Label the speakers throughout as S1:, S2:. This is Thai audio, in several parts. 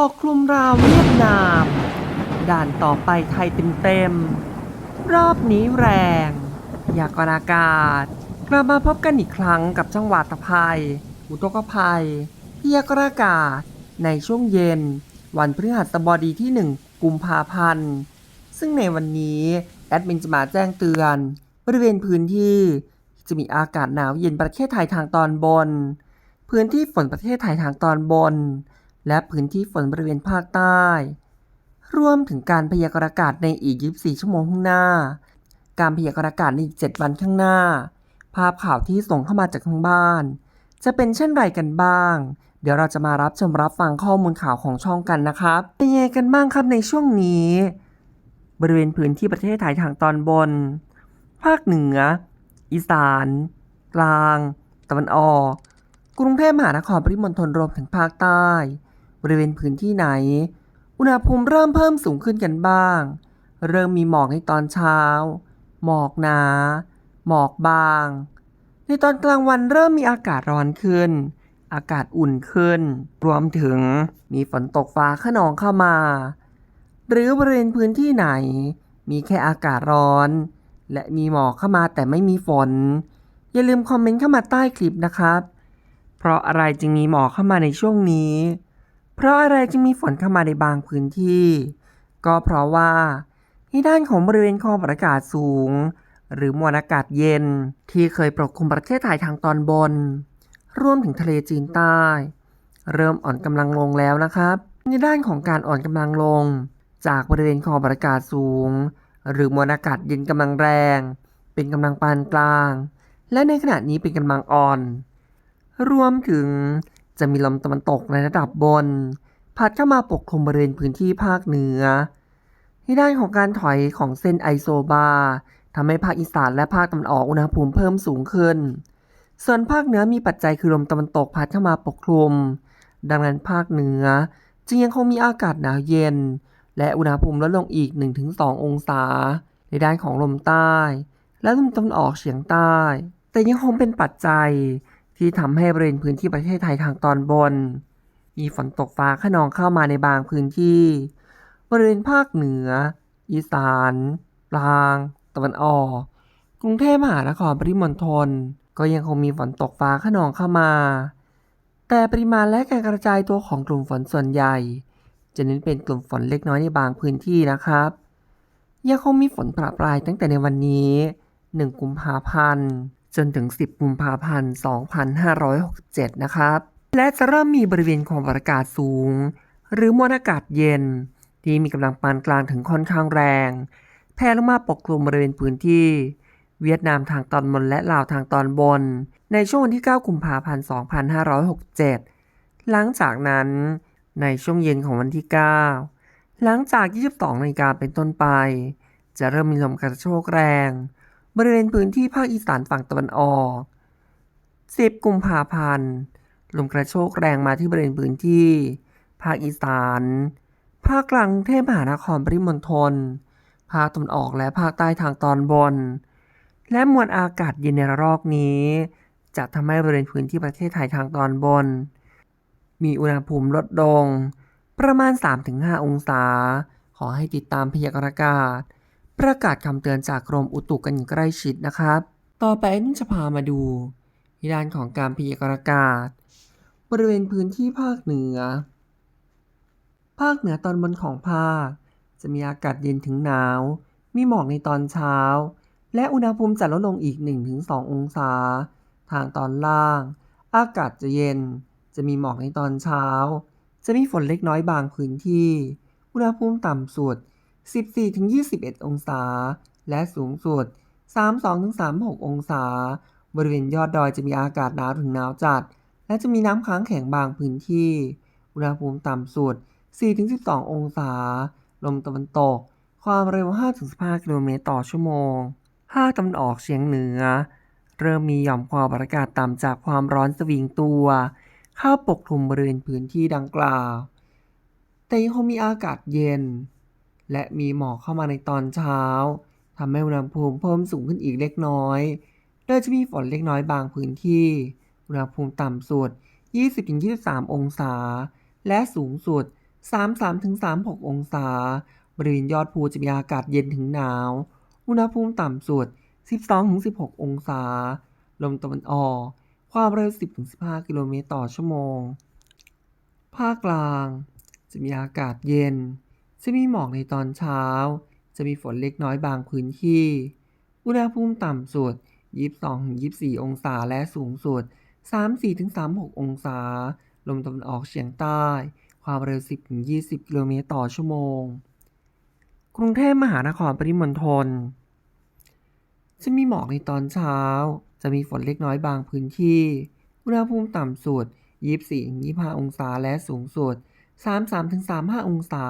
S1: ปกคลุมราวเวียดนาม ด่านต่อไปไทยเต็มๆ รอบนี้แรง อยากรอากาศ กลับมาพบกันอีกครั้งกับจังหวัดตะภัย อุทกภัยพยากรณ์อากาศ ในช่วงเย็น วันพฤหัสบดีที่ 1 กุมภาพันธ์ ซึ่งในวันนี้ แอดมินจะมาแจ้งเตือน บริเวณพื้นที่ จะมีอากาศหนาวเย็นประเทศไทยทางตอนบน พื้นที่ฝนประเทศไทยทางตอนบน และพื้นที่ฝนบริเวณภาคใต้ รวมถึงการพยากรณ์อากาศในอีก 24 ชั่วโมงข้างหน้า การพยากรณ์อากาศในอีก 7 วันข้างหน้า ภาพข่าวที่ส่งเข้ามาจากทางบ้าน จะเป็นเช่นไรกันบ้าง เดี๋ยวเราจะมารับชมรับฟังข้อมูลข่าวของช่องกันนะครับ เป็นยังไงกันบ้างครับในช่วงนี้ บริเวณพื้นที่ประเทศไทยทางตอนบน ภาคเหนือ อีสาน กลาง ตะวันออก กรุงเทพมหานครปริมณฑลรวมถึงภาคใต้ บริเวณพื้นที่ไหน อุณหภูมิเริ่มเพิ่มสูงขึ้นกันบ้าง เริ่มมีหมอกในตอนเช้า หมอกหนา หมอกบาง ในตอนกลางวันเริ่มมีอากาศร้อนขึ้น อากาศอุ่นขึ้น รวมถึงมีฝนตกฟ้าขนองเข้ามา หรือบริเวณพื้นที่ไหน มีแค่อากาศร้อน และมีหมอกเข้ามาแต่ไม่มีฝน อย่าลืมคอมเมนต์เข้ามาใต้คลิปนะครับ เพราะอะไรจึงมีหมอกเข้ามาในช่วงนี้ เพราะอะไรจึงมีฝนเข้ามาในบางพื้นที่ ก็เพราะว่าที่ด้านของบริเวณความกดอากาศสูง หรือมวลอากาศเย็นที่เคยปกคลุมประเทศไทยทางตอนบน รวมถึงทะเลจีนใต้ เริ่มอ่อนกำลังลงแล้วนะครับในด้านของการอ่อนกำลังลง จากบริเวณความกดอากาศสูง หรือมวลอากาศเย็นกำลังแรง เป็นกำลังปานกลาง และในขณะนี้เป็นกำลังอ่อน รวมถึง จะมีลมตะวันตกในระดับบน พัดเข้ามาปกคลุมบริเวณพื้นที่ภาคเหนือที่ด้านของการถอยของเส้นไอโซบาร์ทำให้ภาคอีสานและภาคตะวันออกอุณหภูมิเพิ่มสูงขึ้น ส่วนภาคเหนือมีปัจจัยคือลมตะวันตกพัดเข้ามาปกคลุม ดังนั้นภาคเหนือจึงยังคงมีอากาศหนาวเย็น และอุณหภูมิลดลงอีก 1-2 องศา ในด้านของลมใต้ และลมตะวันออกเฉียงใต้ แต่ยังคงเป็นปัจจัย ที่ทำให้บริเวณพื้นที่ประเทศไทยทางตอนบน มีฝนตกฟ้าขนองเข้ามาในบางพื้นที่ บริเวณภาคเหนือ อีสานกลาง ตะวันออก กรุงเทพมหานครปริมณฑลก็ยังคงมีฝนตกฟ้าขนองเข้ามา แต่ปริมาณและการกระจายตัวของกลุ่มฝนส่วนใหญ่ จะเน้นเป็นกลุ่มฝนเล็กน้อยในบางพื้นที่นะครับ ยังคงมีฝนประปรายตั้งแต่ในวันนี้ 1 กุมภาพันธ์ จนถึง 10 กุมภาพันธ์ 2567 นะครับ และจะเริ่มมีบริเวณความกดอากาศสูง หรือมวลอากาศเย็น ที่มีกำลังปานกลางถึงค่อนข้างแรง แผ่ลงมาปกคลุมบริเวณพื้นที่ เวียดนามทางตอนบนและลาวทางตอนบน ในช่วงวันที่ 9 กุมภาพันธ์ 2567 หลังจากนั้น ในช่วงเย็นของวันที่ 9 หลังจาก 22นาฬิกาเป็นต้นไป จะเริ่มมีลมกระโชกแรง บริเวณพื้นที่ภาคอีสานฝั่งตะวันออก 10 กุมภาพันธ์ ลมกระโชกแรงมาที่บริเวณพื้นที่ ภาคอีสาน ภาคกลางเทพมหานครปริมณฑล ภาคตะวันออกและภาคใต้ทางตอนบน และมวลอากาศเย็นในระลอกนี้ จะทำให้บริเวณพื้นที่ประเทศไทยทางตอนบน มีอุณหภูมิลดลง ประมาณ 3-5 องศา ขอให้ติดตามพยากรณ์อากาศ ประกาศคำเตือนจากกรมอุตุกันใกล้ชิดนะครับ ต่อไปนุ่นจะพามาดูด้านของการพยากรณ์อากาศ บริเวณพื้นที่ภาคเหนือ ภาคเหนือตอนบนของภาค จะมีอากาศเย็นถึงหนาว มีหมอกในตอนเช้า และอุณหภูมิจะลดลงอีก 1-2 องศา ทางตอนล่าง อากาศจะเย็น จะมีหมอกในตอนเช้า จะมีฝนเล็กน้อยบางพื้นที่ อุณหภูมิต่ำสุด 14-21 องศา และสูงสุด 32-36 องศา บริเวณยอดดอยจะมีอากาศหนาวถึงหนาวจัด และจะมีน้ำค้างแข็งบางพื้นที่ อุณหภูมิต่ำสุด 4-12 องศา ลมตะวันตก ความเร็ว 5-15 กิโลเมตรต่อชั่วโมงภาคตะวันออกเฉียงเหนือ เริ่มมีหย่อมความอากาศต่ำจากความร้อนสวิงตัวเข้าปกคลุมบริเวณพื้นที่ดังกล่าว แต่ยังคงมีอากาศเย็น และมีหมอกเข้ามาในตอนเช้าทำให้อุณหภูมิเพิ่มสูงขึ้นอีกเล็กน้อย โดยจะมีฝนเล็กน้อยบางพื้นที่ อุณหภูมิต่ำสุด 20-23 องศา และสูงสุด 33-36 องศา บริเวณยอดภูจะมีอากาศเย็นถึงหนาว อุณหภูมิต่ำสุด 12-16 องศา ลมตะวันออก ความเร็ว 10-15 กิโลเมตรต่อชั่วโมง ภาคกลาง จะมีอากาศเย็น จะมีหมอกในตอนเช้า จะมีฝนเล็กน้อยบางพื้นที่ อุณหภูมิต่ำสุด 22-24 องศาและสูงสุด 34-36 องศา ลมตะวันออกเฉียงใต้ ความเร็ว 10-20 กิโลเมตรต่อชั่วโมง กรุงเทพมหานครปริมณฑลจะมีหมอกในตอนเช้า จะมีฝนเล็กน้อยบางพื้นที่ อุณหภูมิต่ำสุด 24-25 องศาและสูงสุด 33-35 องศา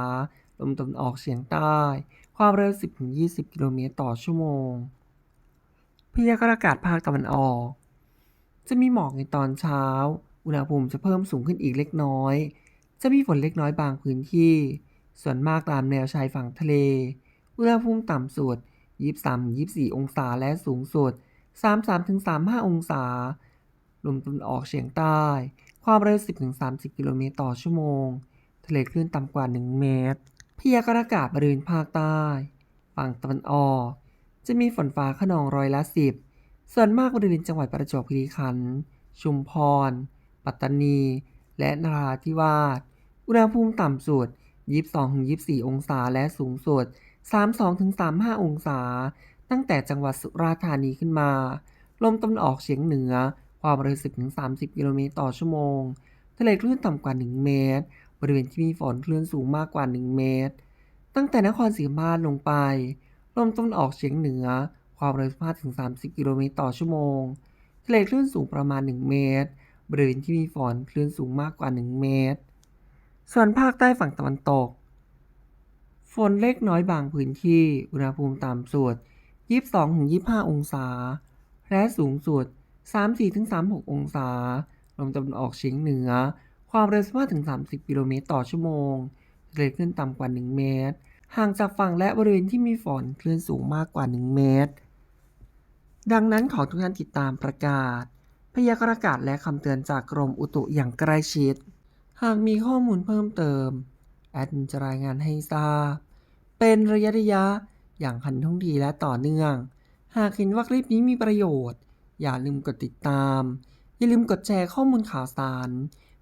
S1: มตะวันออกเฉียงใต้ ความเร็ว 10-20 กิโลเมตรต่อชั่วโมง พยากรณ์อากาศภาคตะวันออก จะมีหมอกในตอนเช้า อุณหภูมิจะเพิ่มสูงขึ้นอีกเล็กน้อย จะมีฝนเล็กน้อยบางพื้นที่ ส่วนมากตามแนวชายฝั่งทะเล อุณหภูมิต่ำสุด 23-24 องศาและสูงสุด 33-35 องศา ลมตะวันออกเฉียงใต้ ความเร็ว 10-30 กิโลเมตรต่อชั่วโมงทะเลคลื่นต่ำกว่า 1 เมตร พยากรณ์อากาศบริเวณภาคใต้ ฝั่งตะวันออก จะมีฝนฟ้าขนองร้อยละ10ส่วนมากบริเวณจังหวัดประจวบคีรีขันธ์ชุมพร ปัตตานี และนราธิวาส อุณหภูมิต่ำสุด 22-24 องศาและสูงสุด 32-35 องศา ตั้งแต่จังหวัดสุราษฎร์ธานีขึ้นมา ลมตะวันออกเฉียงเหนือ ความเร็ว10-30 กิโลเมตรต่อชั่วโมง ทะเลคลื่นต่ำกว่า 1 เมตร ริเวณที่มีฝนคลื่นสูงมากกว่า 1 เมตร ตั้งแต่นครศรีธรรมราชลงไป ลมตะวันออกเฉียงเหนือ ความเร็ว15-30 กิโลเมตรต่อชั่วโมง ทะเลคลื่นสูงประมาณ 1 เมตร บริเวณที่มีฝนคลื่นสูงมากกว่า 1 เมตร ส่วนภาคใต้ฝั่งตะวันตก ฝนเล็กน้อยบางพื้นที่ อุณหภูมิต่ำสุด 22-25 องศา และสูงสุด 34-36 องศา ลมตะวันออกเฉียงเหนือ ความเร็ว 15-30 กิโลเมตรต่อชั่วโมงทะเลคลื่นต่ำกว่า 1 เมตร ห่างจากฝั่งและบริเวณที่มีฝนคลื่นสูงมากกว่า 1 เมตร ดังนั้นขอทุกท่านติดตามประกาศ พยากรณ์อากาศและคำเตือนจากกรมอุตุอย่างใกล้ชิด หากมีข้อมูลเพิ่มเติม แอดมินจะรายงานให้ทราบ เป็นระยะระยะอย่างทันท่วงทีและต่อเนื่อง หากเห็นว่าคลิปนี้มีประโยชน์ อย่าลืมกดติดตาม อย่าลืมกดแชร์ข้อมูลข่าวสาร